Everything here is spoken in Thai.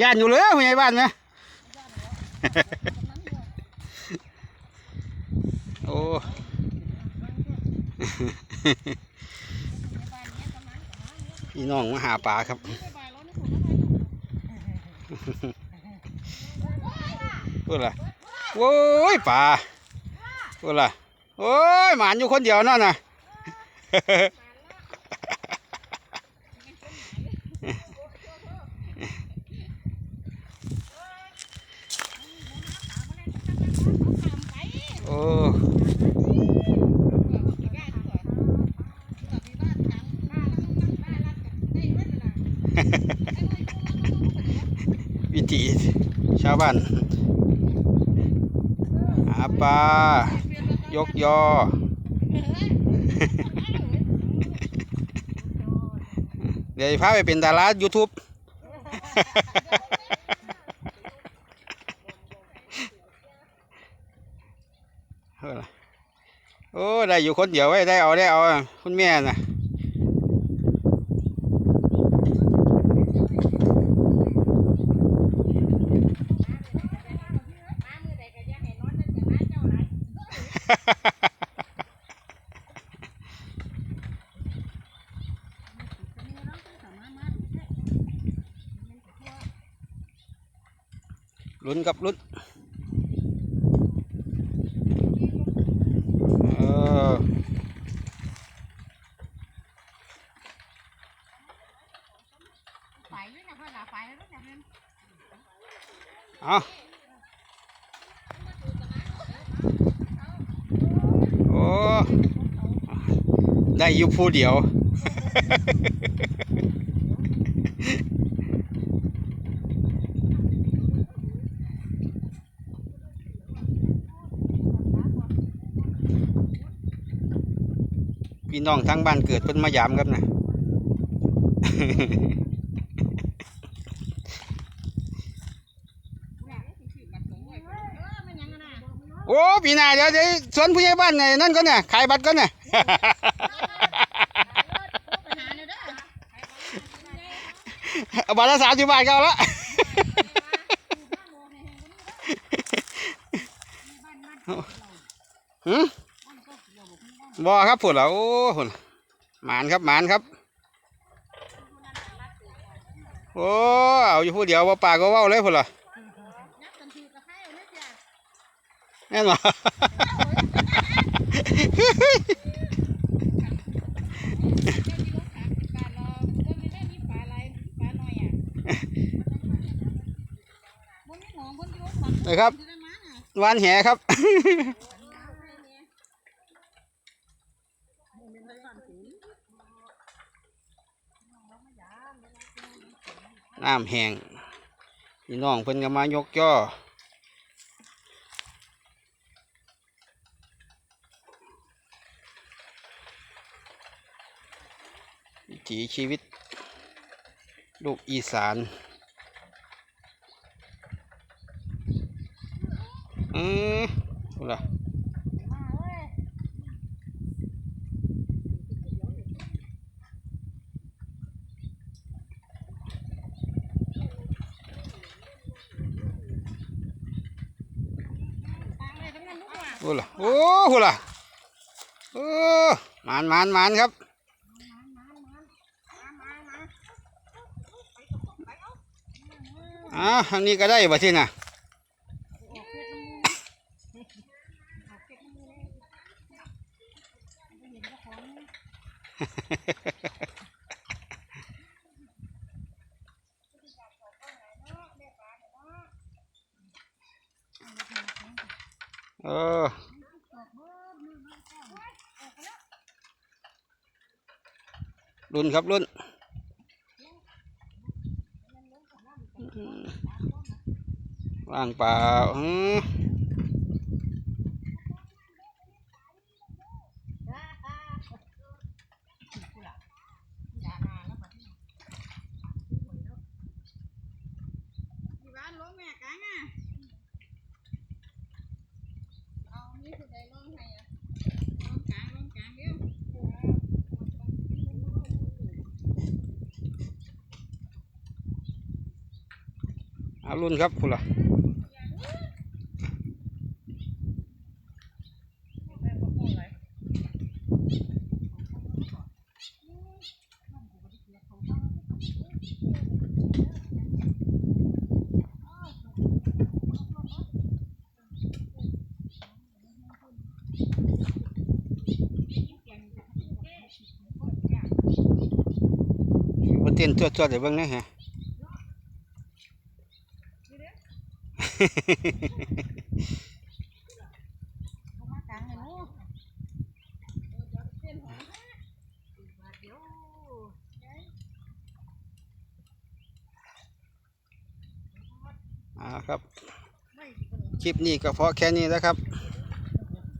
ย่านอยู่เลยผู้ใหญ่บ้านไหมโอ้พี่น้องมาหาปลาครับ พูดละโว้ยป่าพูดละโอ้ยหมานอยู่คนเดียวนั่นน่ะ วิถีชาวบ้านหาปลายกยอ เดี๋ยวพาไปเป็นดารา YouTube เออล่ะ โอ้ได้อยู่คนเดียวไว้ได้เอาได้เอาคุณแม่น่ะลุ้นกับลุ้นเออ เอาโอ้ ได้อยู่ผู้เดียว พี่น้องทั้งบ้านเกิดเพิ่นมายามครับนะโอ้พี่นาเดี๋ยวเดี๋ยวสวนผู้ใหญ่บ้านไงนั่นก็เนี่ยขายบัตรก็เนี่ยเอาบัตรละสามสิบบาทก็เอาละหืม บอครับผุดแล้วโอ้ผุดหมานครับหมานครับ โอ้เอาอยู่ผู้เดียวว่าปากก็ว่าเลยผุดละแน่นอนนะครับวานแหครับ น้ำแห้งพี่น้องเพิ่นก็มายกย่อวิถีชีวิต ลูกอีสานอืมเอาล่ะ โอ้ล่ะโอ้โหล่ะโอ้หมานหมานหมานครับอ่าทางนี้ก็ได้บ่ที่น่ะ รุนครับรุนว่างเปล่าอะ เอารุ่นครับคุณล่ะ ตียนตัวตัวเดี๋ยวเบิ่งนะฮะอ่าครับ คลิปนี้ก็พอแค่นี้นะครับ